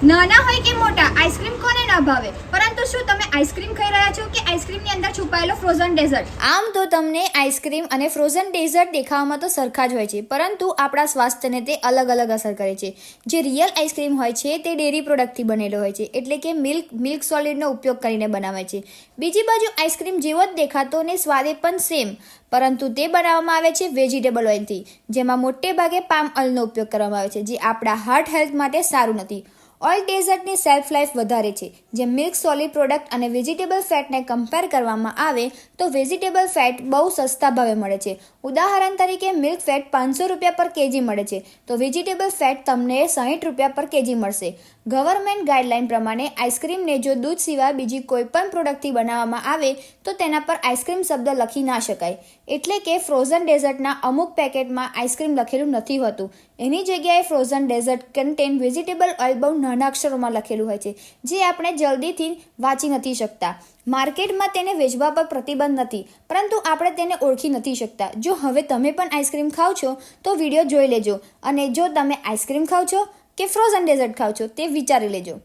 નાના હોય કે મોટા, આઈસ્ક્રીમ કોને ના ભાવે? પરંતુ શું તમે આઈસ્ક્રીમ ખાઈ રહ્યા છો કે આઈસ્ક્રીમની અંદર છુપાયેલો ફ્રોઝન ડેઝર્ટ આમ તો તમને આઈસ્ક્રીમ અને ફ્રોઝન ડેઝર્ટ દેખાવામાં તો સરખા જ હોય છે, પરંતુ આપણા સ્વાસ્થ્યને તે અલગ અલગ અસર કરે છે. જે રિયલ આઈસ્ક્રીમ હોય છે, તે ડેરી પ્રોડક્ટથી બનેલો હોય છે, એટલે કે મિલ્ક મિલ્ક સોલિડનો ઉપયોગ કરીને બનાવે છે. બીજી બાજુ આઈસ્ક્રીમ જેવો જ દેખાતો ને સ્વાદે પણ સેમ પરંતુ તે બનાવવામાં આવે છે વેજીટેબલ ઓઇલથી જેમાં મોટે ભાગે પામ ઓઇલનો ઉપયોગ કરવામાં આવે છે, જે આપણા હાર્ટ હેલ્થ માટે સારું નથી. ઓઇલ ડેઝર્ટની સેલ્ફ લાઈફ વધારે છે. જે મિલ્ક સોલિડ પ્રોડક્ટ અને વેજીટેબલ ફેટને કમ્પેર કરવામાં આવે, તો વેજીટેબલ ફેટ બહુ સસ્તા ભાવે મળે છે. ઉદાહરણ તરીકે મિલ્ક ફેટ પાંચસો રૂપિયા પર કેજી મળે છે. તો વેજીટેબલ ફેટ તમને સાહીઠ રૂપિયા પર કેજી મળશે. ગવર્મેન્ટ ગાઈડલાઈન પ્રમાણે આઈસ્ક્રીમને જો દૂધ સિવાય બીજી કોઈ પણ પ્રોડક્ટથી બનાવવામાં આવે, તો તેના પર આઈસ્ક્રીમ શબ્દ લખી ના શકાય. એટલે કે ફ્રોઝન ડેઝર્ટના અમુક પેકેટમાં આઈસ્ક્રીમ લખેલું નથી હોતું. એની જગ્યાએ frozen dessert contain vegetable oil બહુ નાના અક્ષરોમાં લખેલું હોય છે, જે આપણે જલ્દીથી વાંચી નથી શકતા. માર્કેટમાં તેને વેચવા પર પ્રતિબંધ નથી, પરંતુ આપણે તેને ઓળખી નથી શકતા. જો હવે તમે પણ આઈસ્ક્રીમ ખાવ છો, તો વીડિયો જોઈ લેજો. અને જો તમે આઈસ્ક્રીમ ખાવ છો કે ફ્રોઝન ડેઝર્ટ ખાવ છો, તે વિચારી લેજો.